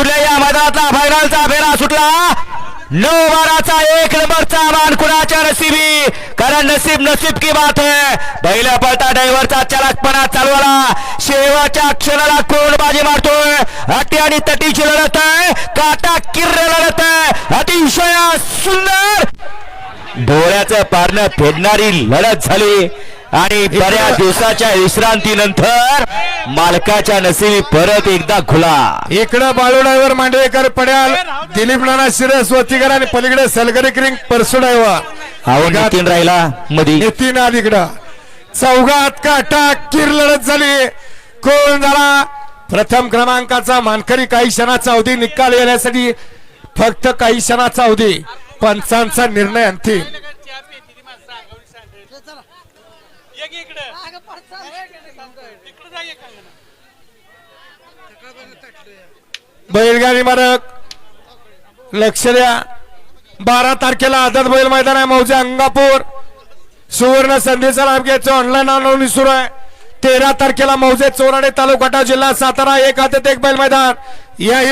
सुटल्या या मैदानातला फायनलचा फेरा सुटला. नऊ बाराचा एक नंबरचा मान कुणाच्या नसिबी कारण नसीब नसीब की बात है. पहिल्या पळता ड्रायव्हरचा चालकपणा चालवला शेवटच्या क्षणाला कोण बाजी मारतोय? अटी आणि तटीची लढत आहे काटा किर्र लढत आहे अतिशय सुंदर. डोळ्याचं पारणं फेडणारी लढत झाली. आणि बऱ्याच दिवसाच्या विश्रांतीनंतर मालकाच्या नशिबी परत एकदा खुला. इकडं बाळू ड्रायव्हर मांडवेकर पड्याल दिलीप नाना शिरस वतीकर आणि पलीकडे सलगरी क्रिंग परसू ड्रायव्हर आवड नितीन राहिला मधी. नितीन अलीकडं चौघात काटा किर लढत झाली. कोण झाला? प्रथम क्रमांकाचा मानकरी काही क्षणाचा अवधी निकाल येण्यासाठी फक्त काही क्षणाचा अवधी. पंचांचा निर्णय अंतिम बैलगाडी मारक लक्ष द्या. बारा तारखेला आदत बैल मैदान आहे मौजे अंगापूर. सुवर्ण संधीचा लाभ घ्यायचं ऑनलाईन नोंदणी सुरू आहे. तेरा तारखेला मौजे चोराडे तालुका जिल्हा सातारा एक हातात एक बैल मैदान. याही